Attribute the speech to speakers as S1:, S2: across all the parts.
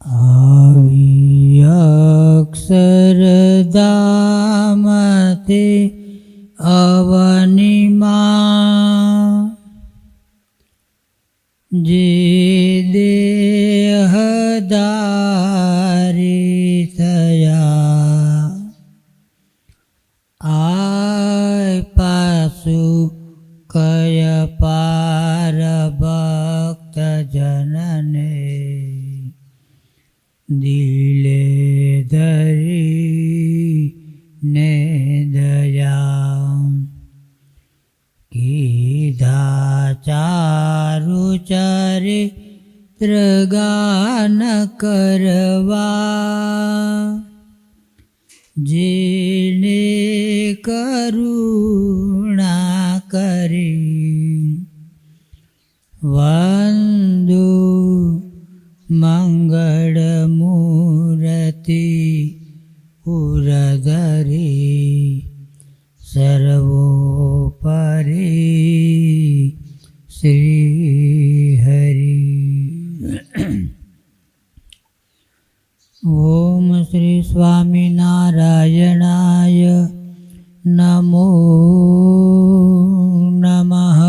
S1: Oh. ચારુ પ્રગાન ગાન કરવા. જેને કરુણા કરી વંદુ મંગળ મૂર્તિ પુરધરી સર્વોપરી શ્રી સ્વામિનારાયણાય નમો નમઃ.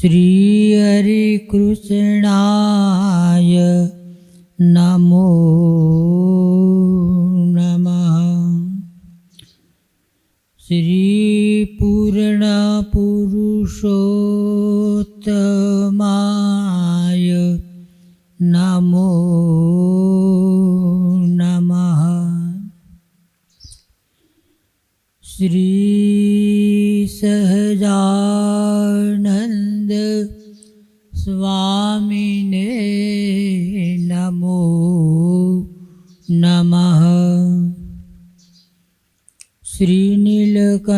S1: શ્રી હરિકૃષ્ણાય નમો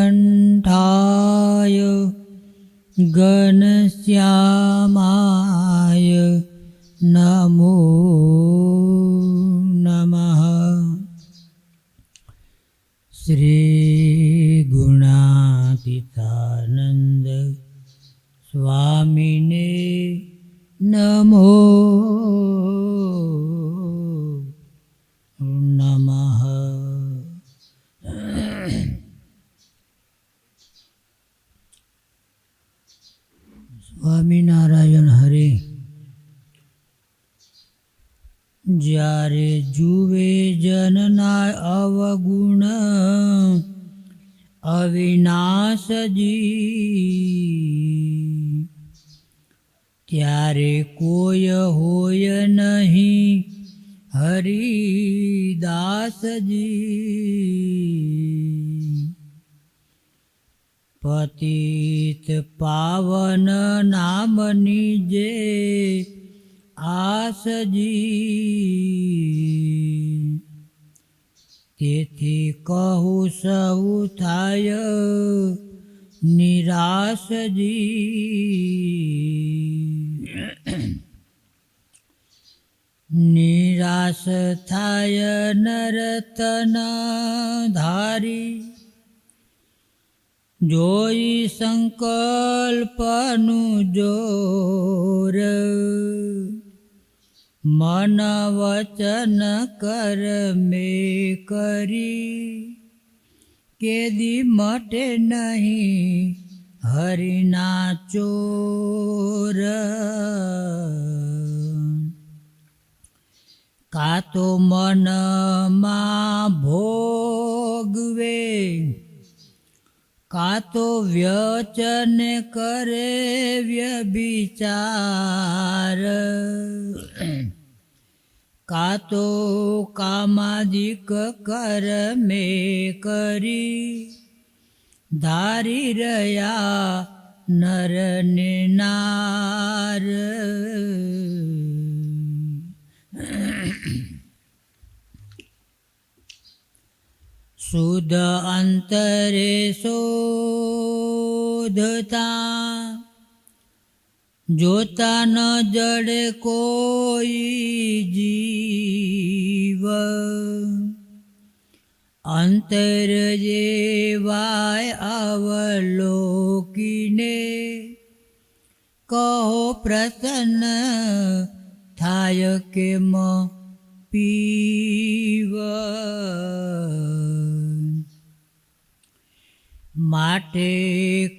S1: શ્રીનીલકંઠાય ઘનશ્યામાય નમો નમઃ શ્રી ગુણાતીતાનંદ સ્વામીને નમઃ અવિનાશજી ત્યારે કોઈ હોય નહીં હરિદાસજી પતિત પાવન નામની જે આસજી તેથી કહું સૌ થાય નિરાશજી. નિરાશ થાય નરતન ધારી જોઈ સંકલ્પનું જોર. મન વચન કર મે કરી. કેદી મટે નહીં હરિના ચોર. કા તો મનમાં ભોગવે કા તો વ્યચન કરે વ્યભિચાર? કા તો કામાદિક કર મે કરી? ધારી રહ્યા નર નાર શુદ્ધ અંતરે શોધતા. જોતા ન જડે કોઈ જીવ. અંતર જેવાય અવલોકીને કહો પ્રસન્ન થાય કેમ પીવ. માટે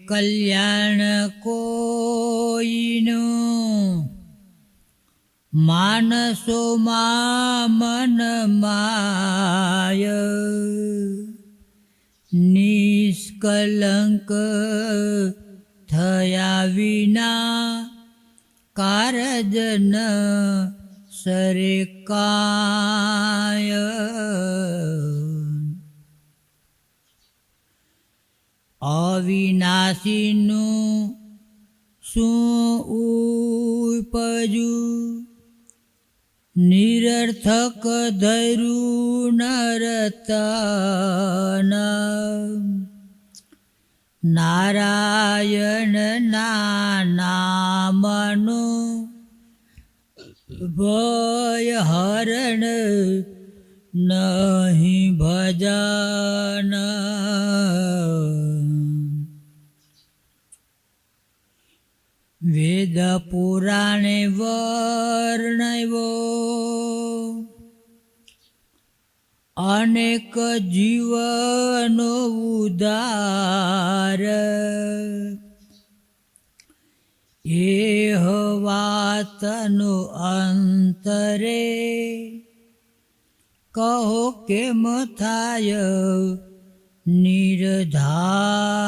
S1: કલ્યાણ કોઈનું? માનસોમાં મન માય નિષ્કલંક થયા વિના કારજન ન સરે કાય અવિનાશીનું શું ઉપજું? નિરર્થક ધૈરું નરતન નારાયણ નામનું ભય હરણ નહીં ભજન. વેદ પુરાણે વર્ણવો અનેક જીવનો ઉદાર એ વાતનો અંતરે કહો કેમ થાય નિર્ધાર?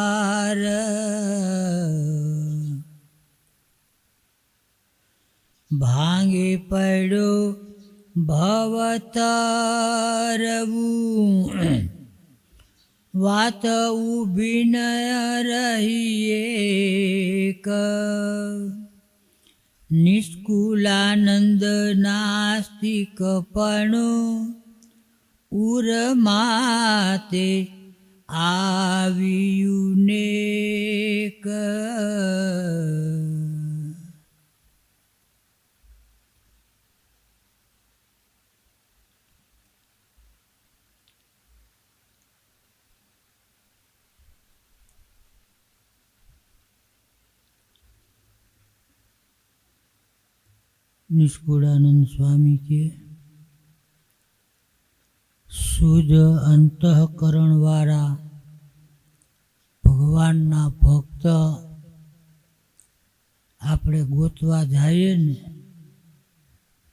S1: ભાંગે પડ્યો ભવતરવું. વાત ઊભી ન રહીએ ક નિષ્કુલાનંદ નાસ્તિક પણ ઉરમાતે આવ્યું ને ક નિષ્કુળાનંદ સ્વામી કે શુદ્ધ અંતઃકરણવાળા ભગવાનના ભક્ત આપણે ગોતવા જઈએ ને,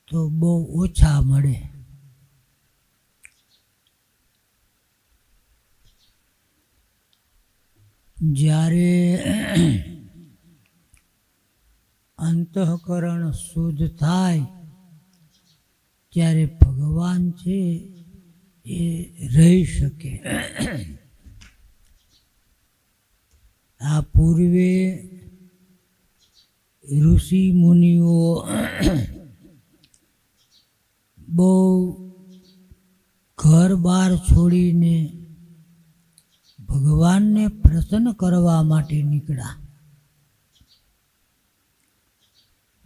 S1: તો બહુ ઓછા મળે. જ્યારે અંતઃકરણ શુદ્ધ થાય, ત્યારે ભગવાન છે એ રહી શકે. આ પૂર્વે ઋષિ મુનિઓ બહુ ઘર બહાર છોડીને ભગવાનને પ્રસન્ન કરવા માટે નીકળ્યા.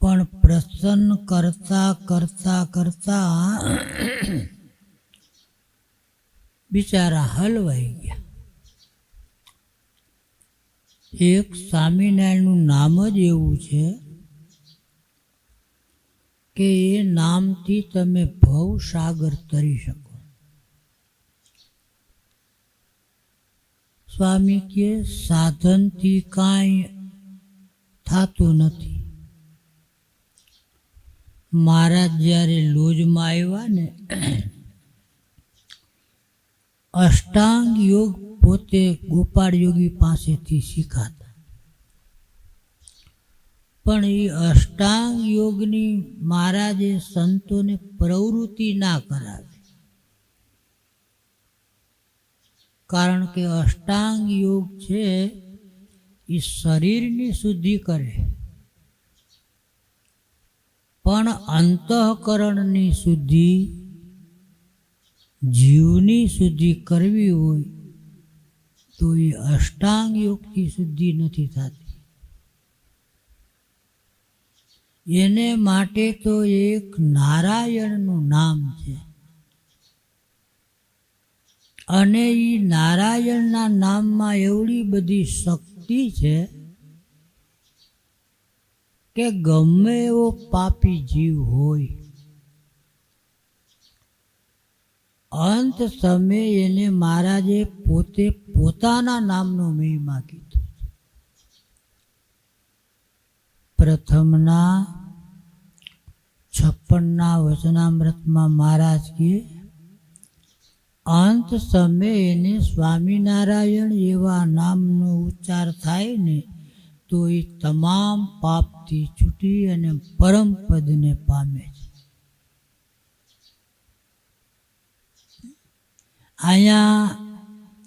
S1: પણ પ્રસન્ન કરતા કરતા કરતા બિચારા હલવાઈ ગયા. એક સ્વામિનારાયણનું નામ જ એવું છે કે એ નામથી તમે ભવ સાગર તરી શકો. સ્વામી કે સાધનથી કાંઈ થતું નથી. મહારાજ જ્યારે લોજમાં આવ્યા ને, અષ્ટાંગ યોગ પોતે ગોપાળ યોગી પાસેથી શીખાતા. પણ એ અષ્ટાંગ યોગની મહારાજે સંતોને પ્રવૃત્તિ ના કરાવી. કારણ કે અષ્ટાંગ યોગ છે, એ શરીરની શુદ્ધિ કરે. પણ અંતઃકરણની શુદ્ધિ જીવની શુદ્ધિ કરવી હોય તો એ અષ્ટાંગ યોગથી શુદ્ધિ નથી થતી. એને માટે તો એક નારાયણનું નામ છે. અને એ નારાયણના નામમાં એવડી બધી શક્તિ છે કે ગમે એવો પાપી જીવ હોય, અંત સમયે એને મહારાજે પોતે પોતાના નામનો મહિમા કીધો પ્રથમના છપ્પનના વચનામૃતમાં મહારાજ કે, અંત સમયે એને સ્વામિનારાયણ એવા નામનો ઉચ્ચાર થાય ને, તો એ તમામ પાપથી છૂટી અને પરમ પદને પામે છે. અહીંયા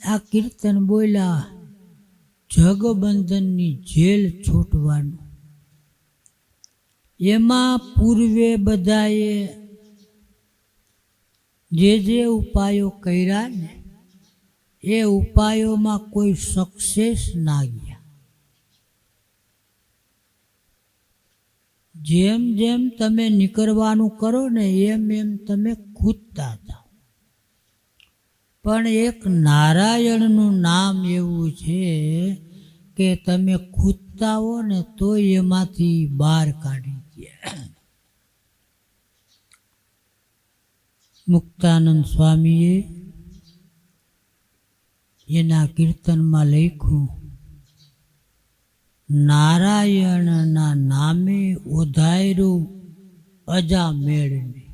S1: આ કીર્તન બોલ્યા, જગબંધનની જેલ છૂટવાનું. એમાં પૂર્વે બધાએ જે જે ઉપાયો કર્યા ને, એ ઉપાયોમાં કોઈ સક્સેસ ના ગયા. જેમ જેમ તમે નીકળવાનું કરો ને એમ એમ તમે કૂદતા હતા પણ એક નારાયણનું નામ એવું છે કે તમે ખૂદતા હો ને તો એમાંથી બહાર કાઢી દે. મુક્તાનંદ સ્વામીએ એના કીર્તનમાં લખ્યું નારાયણના નામે ઓધાયરું અજામેળને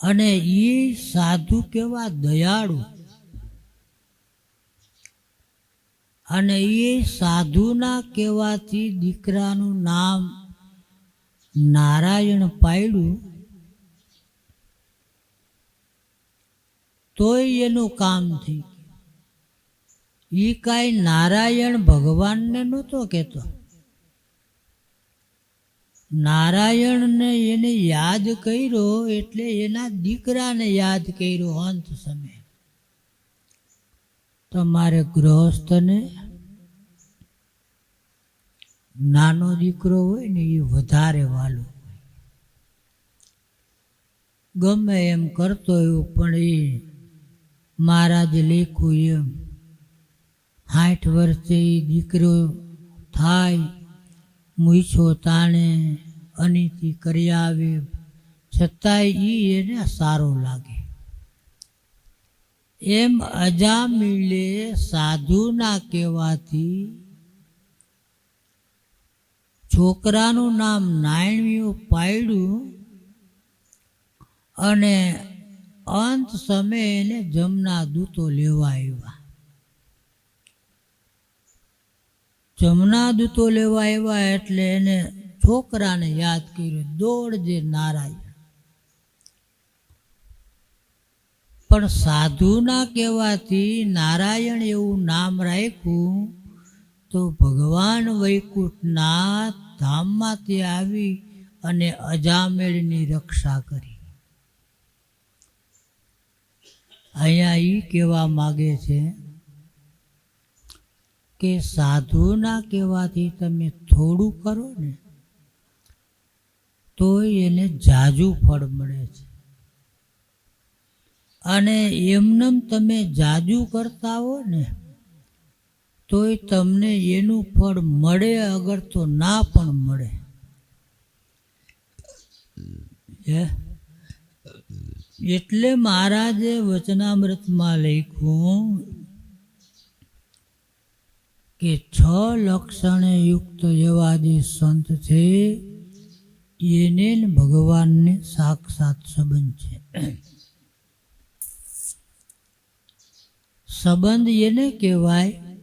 S1: અને એ સાધુ કેવા દયાળુ. અને એ સાધુના કહેવાથી દીકરાનું નામ નારાયણ પાડ્યું તોય એનું કામ થઈ ગયું. એ કાંઈ નારાયણ ભગવાનને નહોતો કહેતો. નારાયણને એને યાદ કર્યો એટલે એના દીકરાને યાદ કર્યો અંત સમય. તમારે ગૃહસ્થને નાનો દીકરો હોય ને એ વધારે વાલો ગમે એમ કરતો એવું પણ એ મહારાજ લેખું એમ સાઠ વર્ષે દીકરો થાય, મૂછો તાણે અનિતિ કરી આવે. છતાંય એ એને સારો લાગે. એમ અજામિલે સાધુના કહેવાથી છોકરાનું નામ નાયણિયું પાડ્યું અને અંત સમયે એને જમના દૂતો લેવા આવ્યા. જમના દૂતો લેવા આવ્યા એટલે એને છોકરાને યાદ કર્યું. દોડજે નારાયણ. પણ સાધુના કહેવાથી નારાયણ એવું નામ રાખ્યું તો ભગવાન વૈકુંઠના ધામમાંથી આવી અને અજામેળની રક્ષા કરી. અહીંયા એ કહેવા માગે છે કે સાધુના કહેવાથી તમે થોડું કરો ને તો એને જાજુ ફળ મળે છે. અને એમનેમ તમે જાજુ કરતા હો ને, તોય તમને એનું ફળ મળે અગર તો ના પણ મળે. એટલે મહારાજે વચનામૃતમાં લખ્યું કે છ લક્ષણે યુક્ત જેવાદી સંત છે, એને ભગવાનને સાક્ષાત સંબંધ છે. સંબંધ એને કહેવાય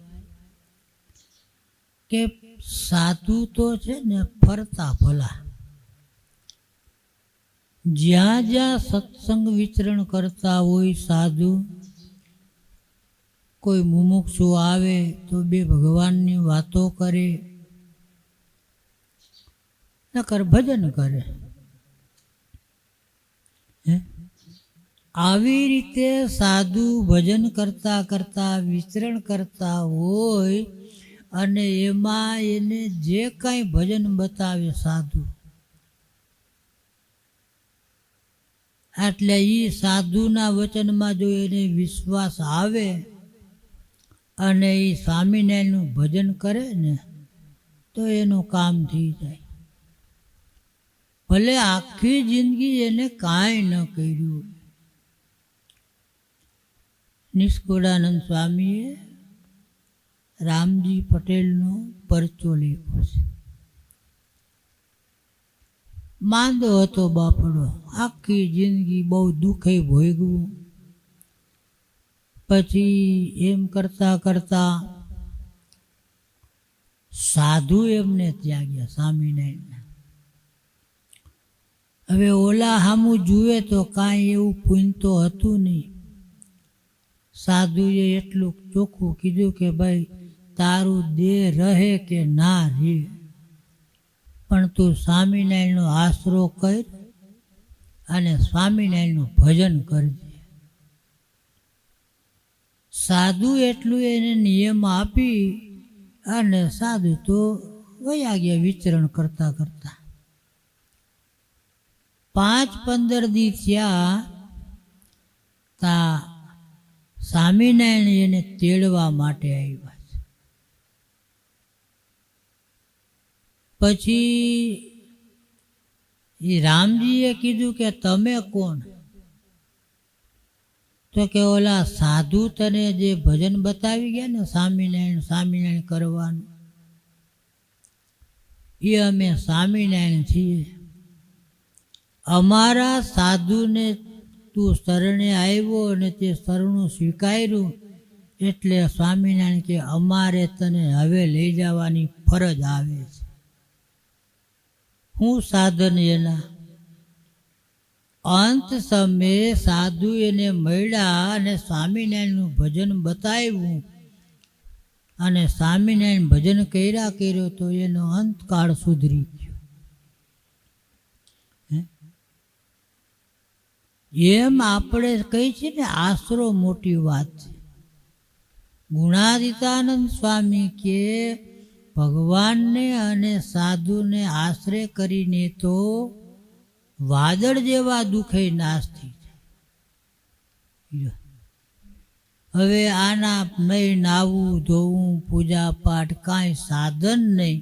S1: કે સાધુ તો છે ને ફરતા ભલા. જ્યાં જ્યાં સત્સંગ વિચરણ કરતા હોય સાધુ કોઈ મુમુક્ષુ આવે તો બે ભગવાનની વાતો કરે, નકર ભજન કરે. આવી રીતે સાધુ ભજન કરતા કરતા, વિચરણ કરતા હોય અને એમાં એને જે કાંઈ ભજન બતાવે સાધુ. એટલે એ સાધુના વચનમાં જો એને વિશ્વાસ આવે અને એ સ્વામિનારાયણનું ભજન કરે ને, તો એનું કામ થઈ જાય. ભલે આખી જિંદગી એને કાંઈ ન કર્યું નિષ્કુળાનંદ સ્વામીએ રામજી પટેલનો પરચો લેખો છે. માંદો હતો બાપડો. આખી જિંદગી બહુ દુઃખે ભોગવું. પછી એમ કરતા કરતા સાધુ એમને ત્યાગ્યા સ્વામિનારાયણ હવે ઓલા હામુ જુએ તો કાંઈ એવું તો હતું નહીં. સાધુએ એટલું ચોખ્ખું કીધું કે ભાઈ, તારું દેહ રહે કે ના રહે? પણ તું સ્વામિનારાયણનો આશરો કર અને સ્વામિનારાયણનું ભજન કરજે. સાધુ એટલું એને નિયમ આપી અને સાધુ તો વયા ગયા વિચરણ કરતા કરતા. પાંચ પંદર દી થયા તા સ્વામિનારાયણ એને તેડવા માટે આવ્યા છે. પછી એ રામજીએ કીધું કે તમે કોણ? તો કે ઓલા સાધુ તને જે ભજન બતાવી ગયા ને, સ્વામિનારાયણ સ્વામિનારાયણ કરવાનું. એ અમે સ્વામિનારાયણ છીએ. અમારા સાધુને તું શરણે આવ્યો અને તે શરણું સ્વીકાર્યું એટલે સ્વામિનારાયણ કે અમારે તને હવે લઈ જવાની ફરજ આવે છે. હું સાધન એના અંત સમયે સાધુ એને મળ્યા અને સ્વામિનારાયણનું ભજન બતાવ્યું. અને સ્વામિનારાયણ ભજન કર્યા, કર્યો તો એનો અંતકાળ સુધરી ગયો. એમ આપણે કહી છીએ ને, આશરો મોટી વાત છે. ગુણાદિતાનંદ સ્વામી કે ભગવાનને અને સાધુને આશરે કરીને તો વાદળ જેવા દુઃખે નાશ થઈ જાય હવે આના નહીં નાવું, ધોવું, પૂજા પાઠ કાંઈ સાધન નહીં,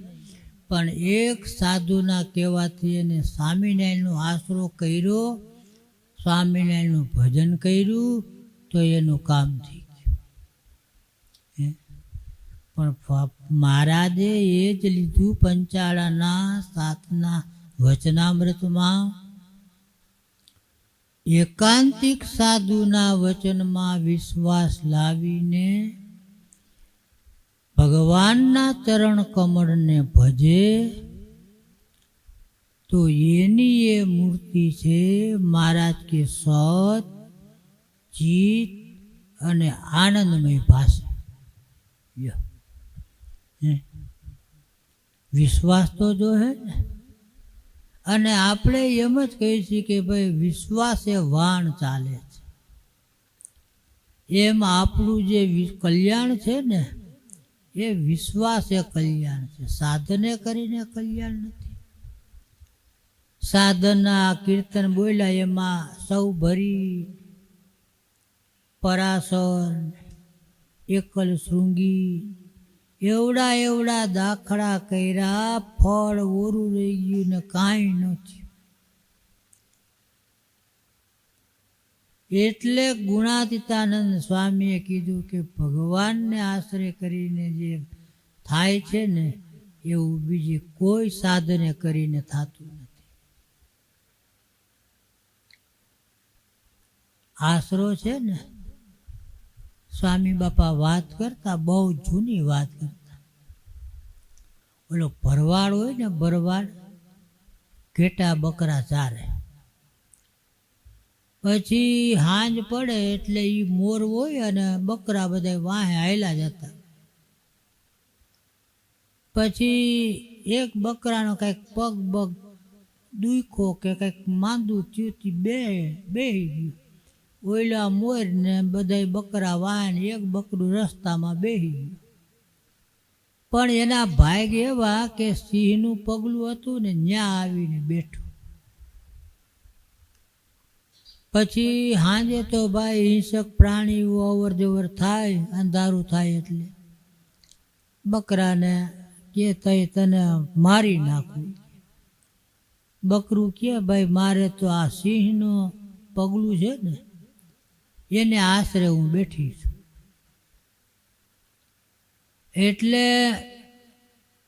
S1: પણ એક સાધુના કહેવાથી એને સ્વામિનારાયણનો આશરો કર્યો, સ્વામિનારાયણનું ભજન કર્યું, તો એનું કામ થઈ ગયું? પણ મહારાજે એ જ લીધું પંચાળાના સાતના વચનામૃતમાં. એકાંતિક સાધુના વચનમાં વિશ્વાસ લાવીને ભગવાનના ચરણ કમળને ભજે, તો એની એ મૂર્તિ છે મહારાજ કે સત ચિત અને આનંદમય ભાષા? વિશ્વાસ તો જો હે ને? અને આપણે એમ જ કહીએ છીએ કે ભાઈ વિશ્વાસ એ વાણ ચાલે છે. એમ આપણું જે કલ્યાણ છે ને, એ વિશ્વાસ એ કલ્યાણ છે. સાધને કરીને કલ્યાણ નથી. સાધના કીર્તન બોલ્યા એમાં સૌ ભરી પરાસર, એકલ શૃંગી એવડા એવડા દાખલા કર્યા, ફળ ઓરું રહી ગયું ને કાંઈ નથી એટલે ગુણાતીતાનંદ સ્વામીએ કીધું કે ભગવાનને આશરે કરીને જે થાય છે ને, એવું બીજે કોઈ સાધને કરીને થતું નથી. આશરો છે ને સ્વામી બાપા વાત કરતા, બહુ જૂની વાત કરતા. ઓલો ભરવાડ હોય ને ભરવાડ, ઘેટા બકરા ચારે. પછી હાંજ પડે એટલે એ મોર હોય અને બકરા બધા વાહે હાયલા જતા. પછી એક બકરાનો કંઈક પગ બગ દુખો કે કંઈક માંદું થયું બે બે ગયું. ઓયલા મોર ને બધાય બકરા વાહન એક બકરું રસ્તામાં બેહી ગયું. પણ એના ભાગ એવા કે સિંહનું પગલું હતું ને ન્યા આવીને બેઠું. પછી સાંજે તો ભાઈ હિંસક પ્રાણીઓ અવર જવર થાય, અંધારું થાય એટલે બકરાને કે તઈ તને મારી નાખું. બકરું કે ભાઈ, મારે તો આ સિંહનું પગલું છે ને એને આશરે હું બેઠી છું. એટલે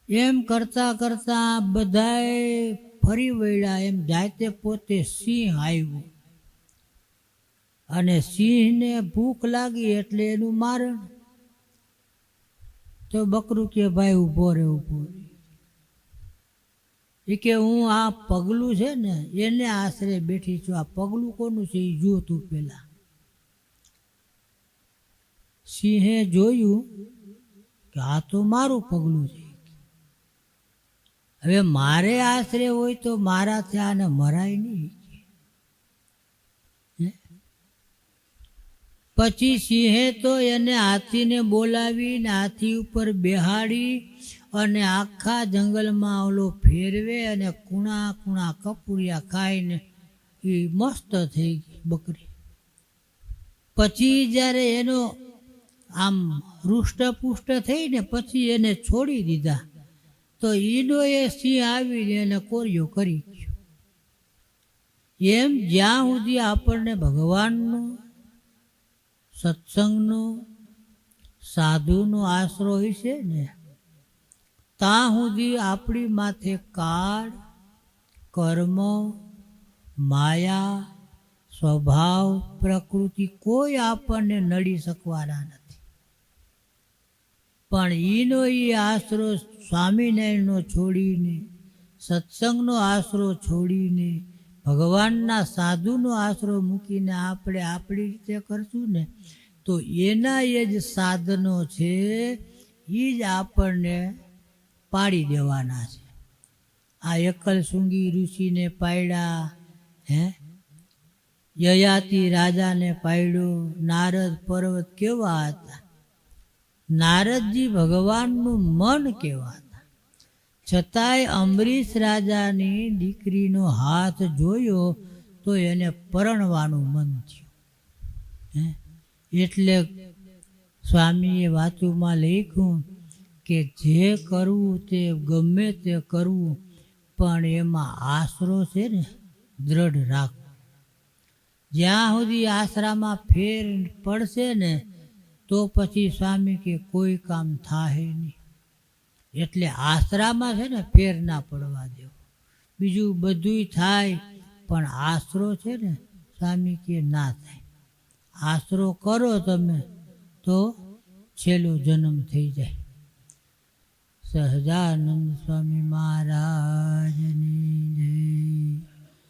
S1: એમ કરતા કરતા બધાએ ફરી વળ્યા, એમ જાતે પોતે સિંહ આવ્યો. અને સિંહને ભૂખ લાગી એટલે એનું મારણ. તો બકરું કે, ભાઈ, ઊભો રે ઊભો રે. એ કે, હું આ પગલું છે ને, એને આશરે બેઠી છું. આ પગલું કોનું છે? એ જોતું પહેલાં સિંહે જોયું કે આ તો મારું પગલું છે. હવે મારે આશરે હોય તો મારાથી આને મરાય નહીં. પછી સિંહે તો એને હાથીને બોલાવીને હાથી ઉપર બેહાડી અને આખા જંગલમાં ઓલો ફેરવે અને કુણા કુણા કપૂરિયા ખાઈને એ મસ્ત થઈ ગઈ બકરી. પછી જ્યારે એનો આમ હૃષ્ટપુષ્ટ થઈને પછી એને છોડી દીધા. તો ઈનો એ સિંહ આવીને એને કોરિયો કરી એમ જ્યાં સુધી આપણને ભગવાનનો, સત્સંગનો, સાધુનો આશરો હોય છે ને, ત્યાં સુધી આપણી માથે કાળ, કર્મ, માયા, સ્વભાવ, પ્રકૃતિ કોઈ આપણને નડી શકવાના નથી. પણ એનો એ આશરો સ્વામિનારાયણનો છોડીને, સત્સંગનો આશરો છોડીને, ભગવાનના સાધુનો આશરો મૂકીને આપણે આપણી રીતે કરશું ને, તો એના એ જ સાધનો છે એ જ આપણને પાડી દેવાના છે. આ એકલ શૃંગી ઋષિને પાડ્યા હે? યયાતિ રાજાને પાડ્યો નારદ, પર્વત કેવા હતા? નારદજી ભગવાનનું મન કહેવાતા. છતાંય અંબરીશ રાજાની દીકરીનો હાથ જોયો તો એને પરણવાનું મન થયું. એટલે સ્વામીએ વાતુમાં લખ્યું કે જે કરવું તે ગમે તે કરવું, પણ એમાં આશરો છે ને, દ્રઢ રાખવો. જ્યાં સુધી આશરામાં ફેર પડશે ને તો પછી સ્વામી કે કોઈ કામ થાય નહીં. એટલે આશરામાં છે ને ફેર ના પડવા દેવો. બીજું બધુંય થાય, પણ આશરો છે ને સ્વામી કે ના થાય. આશરો કરો તમે, તો છેલ્લો જન્મ થઈ જાય. સહજાનંદ સ્વામી મહારાજ